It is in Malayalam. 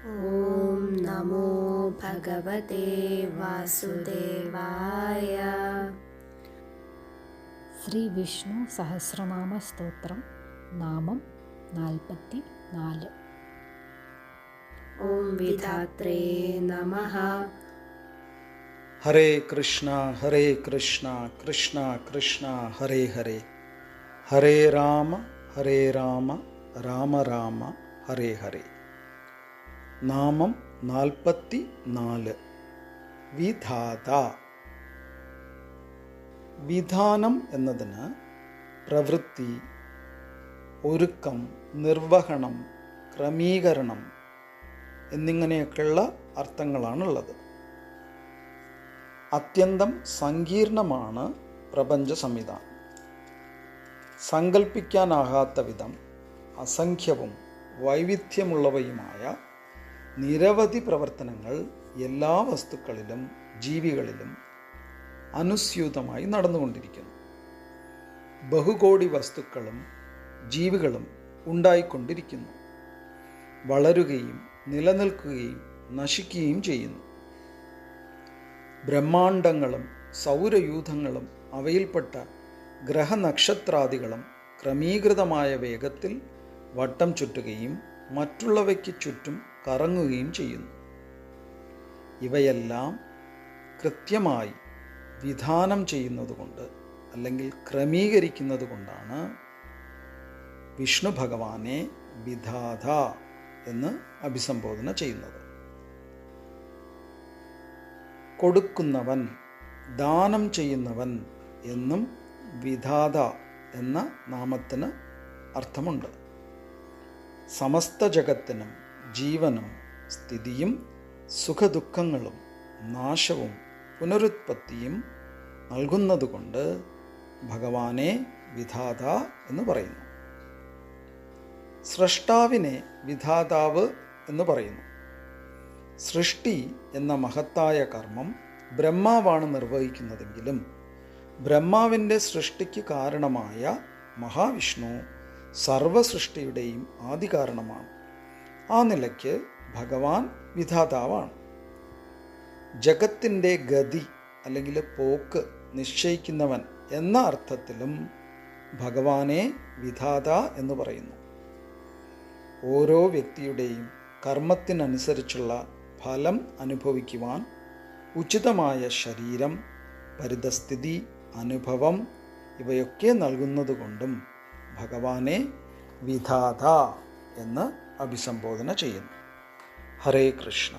ॐ नमो भगवते वासुदेवाय। श्रीविष्णुसहस्रनामस्तोत्रं नामं नाल्पति नाल् ॐ विधात्रे नमः। हरे कृष्णा हरे कृष्णा कृष्णा कृष्णा हरे हरे। हरे राम हरे राम राम राम हरे हरे। നാമം നാൽപ്പത്തി നാല് വിധാത. വിധാനം എന്നതിന് പ്രവൃത്തി ഒരുക്കം നിർവഹണം ക്രമീകരണം എന്നിങ്ങനെയൊക്കെയുള്ള അർത്ഥങ്ങളാണുള്ളത്. അത്യന്തം സങ്കീർണമാണ് പ്രപഞ്ച സംവിധാനം. സങ്കല്പിക്കാനാകാത്ത വിധം അസംഖ്യവും വൈവിധ്യമുള്ളവയുമായ നിരവധി പ്രവർത്തനങ്ങൾ എല്ലാ വസ്തുക്കളിലും ജീവികളിലും അനുസ്യൂതമായി നടന്നുകൊണ്ടിരിക്കുന്നു. ബഹുകോടി വസ്തുക്കളും ജീവികളും ഉണ്ടായിക്കൊണ്ടിരിക്കുന്നു. വളരുകയും നിലനിൽക്കുകയും നശിക്കുകയും ചെയ്യുന്നു. ബ്രഹ്മാണ്ടങ്ങളും സൗരയൂഥങ്ങളും അവയിൽപ്പെട്ട ഗ്രഹനക്ഷത്രാദികളും ക്രമീകൃതമായ വേഗത്തിൽ വട്ടം ചുറ്റുകയും മറ്റുള്ളവയ്ക്ക് ചുറ്റും കറങ്ങുകയും ചെയ്യുന്നു. ഇവയെല്ലാം കൃത്യമായി വിധാനം ചെയ്യുന്നതുകൊണ്ട് അല്ലെങ്കിൽ ക്രമീകരിക്കുന്നത് കൊണ്ടാണ് വിഷ്ണു ഭഗവാനെ വിധാത എന്ന് അഭിസംബോധന ചെയ്യുന്നത്. കൊടുക്കുന്നവൻ ദാനം ചെയ്യുന്നവൻ എന്നും വിധാത എന്ന നാമത്തിന് അർത്ഥമുണ്ട്. സമസ്ത ജഗത്തിനും ജീവനും സ്ഥിതിയും സുഖദുഃഖങ്ങളും നാശവും പുനരുത്പത്തിയും നൽകുന്നതുകൊണ്ട് ഭഗവാനെ വിധാത എന്ന് പറയുന്നു. സൃഷ്ടാവിനെ വിധാതാവ് എന്ന് പറയുന്നു. സൃഷ്ടി എന്ന മഹത്തായ കർമ്മം ബ്രഹ്മാവാണ് നിർവഹിക്കുന്നതെങ്കിലും ബ്രഹ്മാവിന്റെ സൃഷ്ടിക്ക് കാരണമായ മഹാവിഷ്ണു സർവസൃഷ്ടിയുടെയും ആദി കാരണമാണ് ആ നിലയ്ക്ക് ഭഗവാൻ വിധാതാവാണ്. ജഗത്തിന്റെ ഗതി അല്ലെങ്കിൽ പോക്ക് നിശ്ചയിക്കുന്നവൻ എന്ന അർത്ഥത്തിലും ഭഗവാനെ വിധാത എന്ന് പറയുന്നു. ഓരോ വ്യക്തിയുടെയും കർമ്മത്തിനനുസരിച്ചുള്ള ഫലം അനുഭവിക്കുവാൻ ഉചിതമായ ശരീരം പരിതസ്ഥിതി അനുഭവം ഇവയൊക്കെ നൽകുന്നതുകൊണ്ടും ഭഗവാനെ വിധാത എന്ന് അഭിസംബോധന ചെയ്യുന്നു ഹരേ കൃഷ്ണ